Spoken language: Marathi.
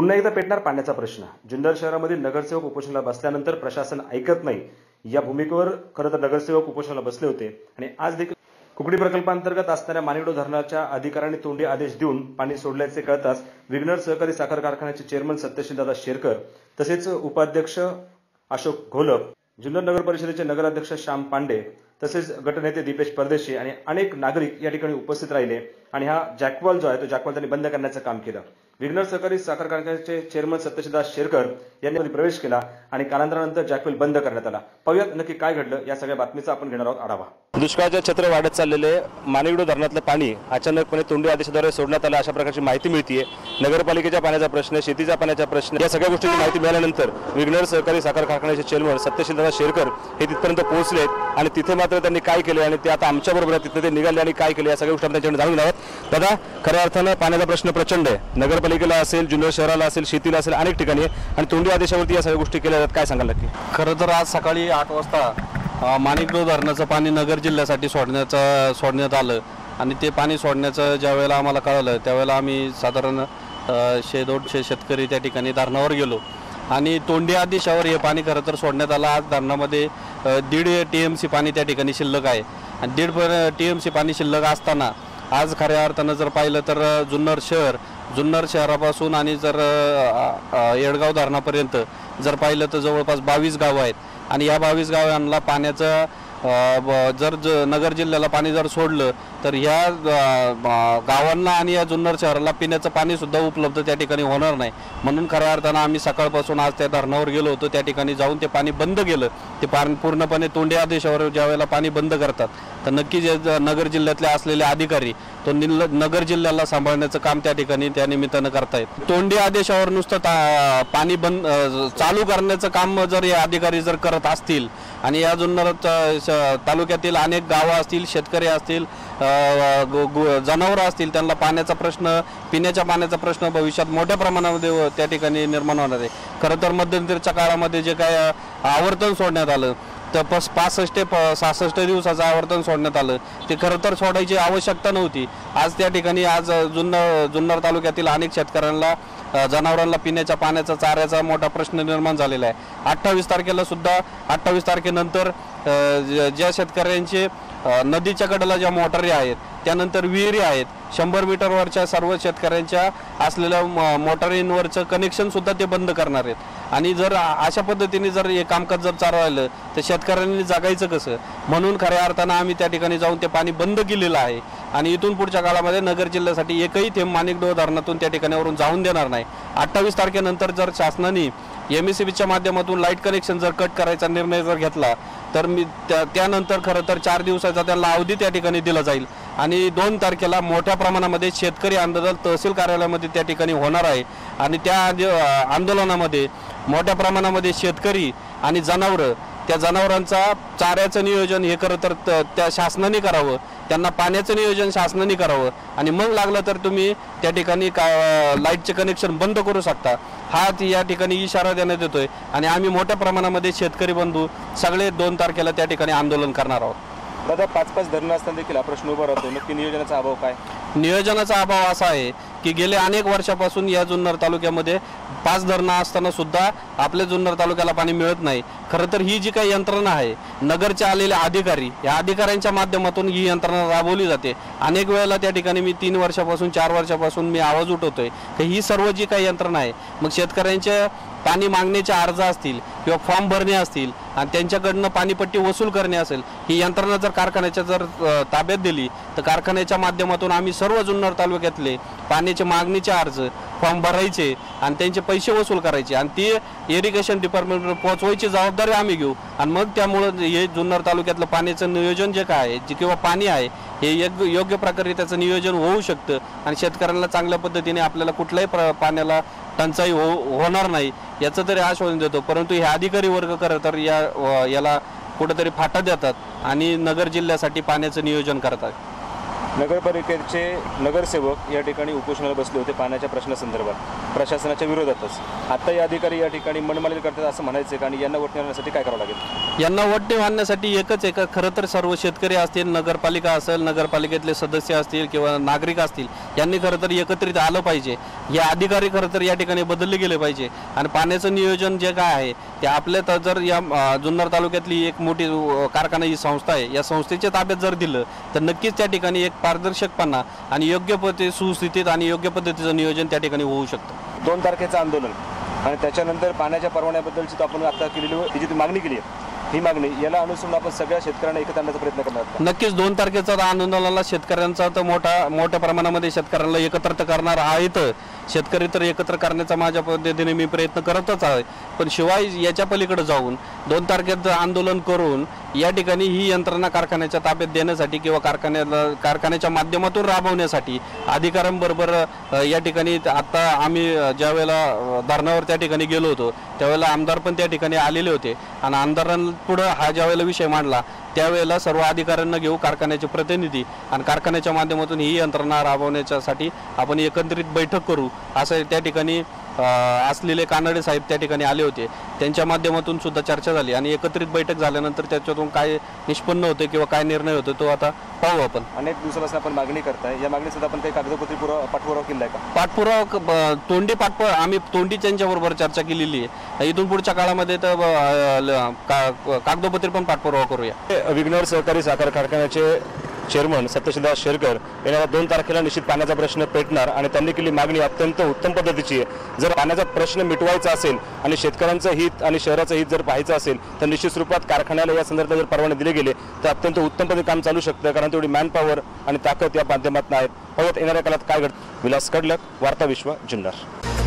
पुन्हा एकदा पेटणार पाण्याचा प्रश्न. जुन्नर शहरामधील नगरसेवक उपोषणाला बसल्यानंतर प्रशासन ऐकत नाही. या भूमिकेवर खरं तर नगरसेवक उपोषणाला बसले होते. आणि आज देखील कुकडी प्रकल्पांतर्गत असणाऱ्या मानिडो धरणाच्या अधिकाऱ्यांनी तोंडी आदेश देऊन पाणी सोडल्याचे कळताच विघ्नर सहकारी साखर कारखान्याचे चेअरमन सत्यशीलदादा शेरकर तसेच उपाध्यक्ष अशोक घोलप जुन्नर नगर परिषदेचे नगराध्यक्ष श्याम पांडे तसेच गटनेते दीपेश परदेशी आणि अनेक नागरिक या ठिकाणी उपस्थित राहिले. आणि हा जॅकवॉल जो आहे तो जॅकवॉल त्यांनी बंद करण्याचं काम केलं. विघ्नर सहकारी साखर कारखान्याचे चेअरमन सत्यशीदास शेरकर यांनी प्रवेश केला. आणि कालांतरानंतर जॅकवेल बंद करण्यात आला. पाहूयात नक्की काय घडलं या सगळ्या बातमीचा आपण घेणार आहोत आढावा. दुष्काळाचे छत्र वाढत चाललेले मानिवडो धरणातलं पाणी अचानकपणे तोंडी आदेशाद्वारे सोडण्यात आलं अशा प्रकारची माहिती मिळतीये. नगरपालिकेच्या पाण्याचा प्रश्न शेतीच्या पाण्याचा प्रश्न या सगळ्या गोष्टींची माहिती मिळाल्यानंतर विघ्नर सहकारी साखर कारखान्याचे चेअरमन सत्यशीलदादा शेरकर हे तिथपर्यंत पोहोचले आणि तिथे मात्र त्यांनी काय केले आणि ते आता आमच्याबरोबर तिथे ते निघाले आणि काय केले या सगळ्या गोष्टी आपण त्यांच्याकडे जाणून आहोत. दादा खऱ्या अर्थानं पाण्याचा प्रश्न प्रचंड आहे. नगरपालिकेला असेल जुन्नर शहराला असेल शेतीला असेल अनेक ठिकाणी आणि तोंडी आदेशावरती या सगळ्या गोष्टी केल्या जातात काय सांगाल की खरं तर आज सकाळी आठ वाजता अ, माणिकडो धरणाचं पाणी नगर जिल्ह्यासाठी सोडण्याचं सोडण्यात आलं. आणि ते पाणी सोडण्याचं ज्या वेळेला आम्हाला कळलं त्यावेळेला आम्ही साधारण शे दोनशे शेतकरी त्या ठिकाणी धरणावर गेलो. आणि तोंडी आदेशावर हे पाणी खरं तर सोडण्यात आलं. आज धरणामध्ये दीड टी एम सी पाणी त्या ठिकाणी शिल्लक आहे. आणि दीड टी एम सी पाणी शिल्लक असताना आज खऱ्या अर्थानं जर पाहिलं तर जुन्नर शहर जुन्नर शहरापासून आणि जर येडगाव धरणापर्यंत जर पाहिलं तर जवळपास बावीस गावं आहेत. आणि या बावीस गावांना पाण्याचं ब- जर ज नगर जिल्ह्याला पाणी जर सोडलं तर ह्या गावांना आणि या जुन्नर शहराला पिण्याचं पाणीसुद्धा उपलब्ध त्या ठिकाणी होणार नाही. म्हणून खऱ्या अर्थानं आम्ही सकाळपासून आज त्या धरणावर गेलो होतो त्या ठिकाणी जाऊन ते पाणी बंद केलं. ते पाणी पूर्णपणे तोंडी आदेशावर ज्यावेळेला पाणी बंद करतात तर नक्की जे नगर जिल्ह्यातले असलेले अधिकारी तो निल नगर जिल्ह्याला सांभाळण्याचं काम त्या ठिकाणी त्या निमित्तानं करतायत. तोंडी आदेशावर नुसतं पाणी बंद चालू करण्याचं काम जर हे अधिकारी जर करत असतील आणि या जुन्नर श- तालुक्यातील अनेक गावं असतील शेतकरी असतील जनावरं असतील त्यांना पाण्याचा प्रश्न पिण्याच्या पाण्याचा प्रश्न भविष्यात मोठ्या प्रमाणामध्ये व त्या ठिकाणी निर्माण होणार आहे. खरं तर मध्यंतरीच्या काळामध्ये जे काय आवर्तन सोडण्यात आलं तर पासष्ट ते प- सहासष्ट दिवसाचं आवर्तन सोडण्यात आलं. ते खरं तर सोडायची आवश्यकता नव्हती. आज त्या ठिकाणी आज जुन्नर जुन्नर तालुक्यातील अनेक शेतकऱ्यांना जनावरांना पिण्याच्या पाण्याचा चाऱ्याचा मोठा प्रश्न निर्माण झालेला आहे. अठ्ठावीस तारखेला सुद्धा अठ्ठावीस तारखेनंतर ज- ज्या शेतकऱ्यांचे नदीच्या कडेला ज्या मोटारी आहेत त्यानंतर विहिरी आहेत. शंभर मीटरवरच्या सर्व शेतकऱ्यांच्या असलेल्या म- मोटारींवरचं कनेक्शनसुद्धा ते बंद करणार आहेत. आणि जर अशा पद्धतीने जर हे कामकाज जर चालू राहिलं तर शेतकऱ्यांनी जगायचं कसं? म्हणून खऱ्या अर्थानं आम्ही त्या ठिकाणी जाऊन ते पाणी बंद केलेलं आहे. आणि इथून पुढच्या काळामध्ये नगर जिल्ह्यासाठी एकही थेंब माणिकडोह धरणातून त्या ठिकाणावरून जाऊन देणार नाही. अठ्ठावीस तारखेनंतर जर शासनाने एम एस सी बीच्या माध्यमातून लाइट कनेक्शन जर कट करायचा निर्णय जर घेतला तर मी त्या त्यानंतर खरं तर चार दिवसाचा त्यांना अवधी त्या ठिकाणी दिला जाईल. आणि दोन तारखेला मोठ्या प्रमाणामध्ये शेतकरी आंदोलन तहसील कार्यालयामध्ये त्या ठिकाणी होणार आहे. आणि त्या आंदोलनामध्ये मोठ्या प्रमाणामध्ये शेतकरी आणि जनावरं त्या जनावरांचा चाऱ्याचं नियोजन हे खरं तर त- त्या शासनाने करावं. त्यांना पाण्याचं नियोजन शासनाने करावं. आणि मग लागलं तर तुम्ही त्या ठिकाणी का लाईटचे कनेक्शन बंद करू शकता. हा या ठिकाणी इशारा देण्यात येतोय. आणि आम्ही मोठ्या प्रमाणामध्ये शेतकरी बंधू सगळे दोन तारखेला त्या ठिकाणी आंदोलन करणार आहोत. दादा पाच पाच धरणं असताना देखील हा प्रश्न उभा राहतो. नक्की नियोजनाचा अभाव काय? नियोजनाचा अभाव असा आहे की गेले अनेक वर्षापासून या जुन्नर तालुक्यामध्ये पाच धरणं असताना सुद्धा आपल्या जुन्नर तालुक्याला पाणी मिळत नाही. खरं तर ही जी काही यंत्रणा आहे नगरचे आलेले अधिकारी या अधिकाऱ्यांच्या माध्यमातून ही यंत्रणा राबवली जाते. अनेक वेळेला त्या ठिकाणी मी तीन वर्षापासून चार वर्षापासून मी आवाज उठवतोय तर ही सर्व जी काही यंत्रणा आहे मग शेतकऱ्यांच्या पाणी मागण्याच्या अर्ज असतील किंवा फॉर्म भरणे असतील आणि त्यांच्याकडनं पाणीपट्टी वसूल करणे असेल ही यंत्रणा जर कारखान्याच्या जर ताब्यात दिली तर कारखान्याच्या माध्यमातून आम्ही सर्व जुन्नर तालुक्यातले पाण्याचे मागणीचे अर्ज फॉर्म भरायचे आणि त्यांचे पैसे वसूल करायचे. आणि ती इरिगेशन डिपार्टमेंटवर पोहोचवायची जबाबदारी आम्ही घेऊ. आणि मग त्यामुळं हे जुन्नर तालुक्यातलं पाण्याचं नियोजन जे काय आहे जे किंवा पाणी आहे हे योग्य योग्य प्रकारे त्याचं नियोजन होऊ शकतं. आणि शेतकऱ्यांना चांगल्या पद्धतीने आपल्याला कुठल्याही प्र पाण्याला टंचाई हो होणार नाही याचं तरी आश्वासन देतो. परंतु हे अधिकारी वर्ग खरं तर या याला कुठेतरी फाटा देतात आणि नगर जिल्ह्यासाठी पाण्याचं नियोजन करतात. नगरपालिकेचे नगरसेवक या ठिकाणी उपोषणाला बसले होते पाण्याच्या प्रश्नासंदर्भात प्रशासनाच्या विरोधातच. आता या अधिकारी या ठिकाणी मनमानी करतात असं म्हणायचं आहे आणि यांना वोट आणण्यासाठी काय करावं लागेल? यांना वोट आणण्यासाठी एकच एक खरं तर सर्व शेतकरी असतील नगरपालिका असेल नगरपालिकेतले सदस्य असतील किंवा नागरिक असतील यांनी खरं तर एकत्रित आलं पाहिजे. या अधिकारी खरं तर या ठिकाणी बदलले गेले पाहिजे. आणि पाण्याचं नियोजन जे काय आहे ते आपल्या तर जर या जुन्नर तालुक्यातली एक मोठी कारखाना ही संस्था आहे या संस्थेच्या ताब्यात जर दिलं तर नक्कीच त्या ठिकाणी एक पारदर्शकपणा आणि योग्य पद्धती सुस्थितीत आणि योग्य पद्धतीचं नियोजन त्या ठिकाणी होऊ शकतं. दोन तारखेचं आंदोलन. आणि त्याच्यानंतर पाण्याच्या परवान्याबद्दलची आपण आता केलेली ही ती मागणी केली आहे. ही मागणी. याला अनुसरून आपण सगळ्या शेतकऱ्यांना एकत्र आणण्याचा प्रयत्न करणार नक्कीच दोन तारखेचा आंदोलनाला शेतकऱ्यांचा तर मोठा मोठ्या प्रमाणामध्ये शेतकऱ्यांना एकत्र तर करणार आहेत. शेतकरी तर एकत्र करण्याचा माझ्या पद्धतीने मी प्रयत्न करतच आहे. पण शिवाय याच्या पलीकडे जाऊन दोन तारखेचं आंदोलन करून या ठिकाणी ही यंत्रणा कारखान्याच्या ताब्यात देण्यासाठी किंवा कारखान्याला कारखान्याच्या माध्यमातून राबवण्यासाठी अधिकाऱ्यांबरोबर या ठिकाणी आत्ता आम्ही ज्यावेळेला धरणावर त्या ठिकाणी गेलो होतो त्यावेळेला आमदार पण त्या ठिकाणी आलेले होते. आणि पुढं हा ज्यावेळेला विषय मांडला त्यावेळेला सर्व अधिकाऱ्यांना घेऊ कारखान्याचे प्रतिनिधी आणि कारखान्याच्या माध्यमातून ही यंत्रणा राबवण्याच्यासाठी आपण एकत्रित बैठक करू असं त्या ठिकाणी असलेले कानडे साहेब त्या ठिकाणी आले होते. त्यांच्या माध्यमातून सुद्धा चर्चा झाली आणि एकत्रित बैठक झाल्यानंतर त्याच्यातून काय निष्पन्न होते किंवा काय निर्णय होतो तो आता पाहू आपण. अनेक दिवसापासून आपण मागणी करताय. या मागणीसाठी आपण काही कागदपत्री पुरावा पाठपुरावा केला आहे का पाठपुरावा तोंडी पाठपुरा आम्ही तोंडी त्यांच्याबरोबर चर्चा केलेली आहे. इथून पुढच्या काळामध्ये तर कागदोपत्री पण पाठपुरावा करूया. विघ्नर सहकारी साखर कारखान्याचे चेअरमन सत्यशीलदास शेरकर येणाऱ्या दोन तारखेला निश्चित पाण्याचा प्रश्न पेटणार आणि त्यांनी केली मागणी अत्यंत उत्तम पद्धतीची आहे. जर पाण्याचा प्रश्न मिटवायचा असेल आणि शेतकऱ्यांचं हित आणि शहराचं हित जर पाहायचं असेल तर निश्चित स्वरूपात कारखान्याला या संदर्भात जर परवाने दिले गेले तर अत्यंत उत्तम पद्धतीने काम चालू शकतं कारण तेवढी मॅन पॉवर आणि ताकद या माध्यमातून आहेत. पाहूयात येणाऱ्या काळात काय घडतं? विलास कडलक वार्ता विश्व जुन्नर.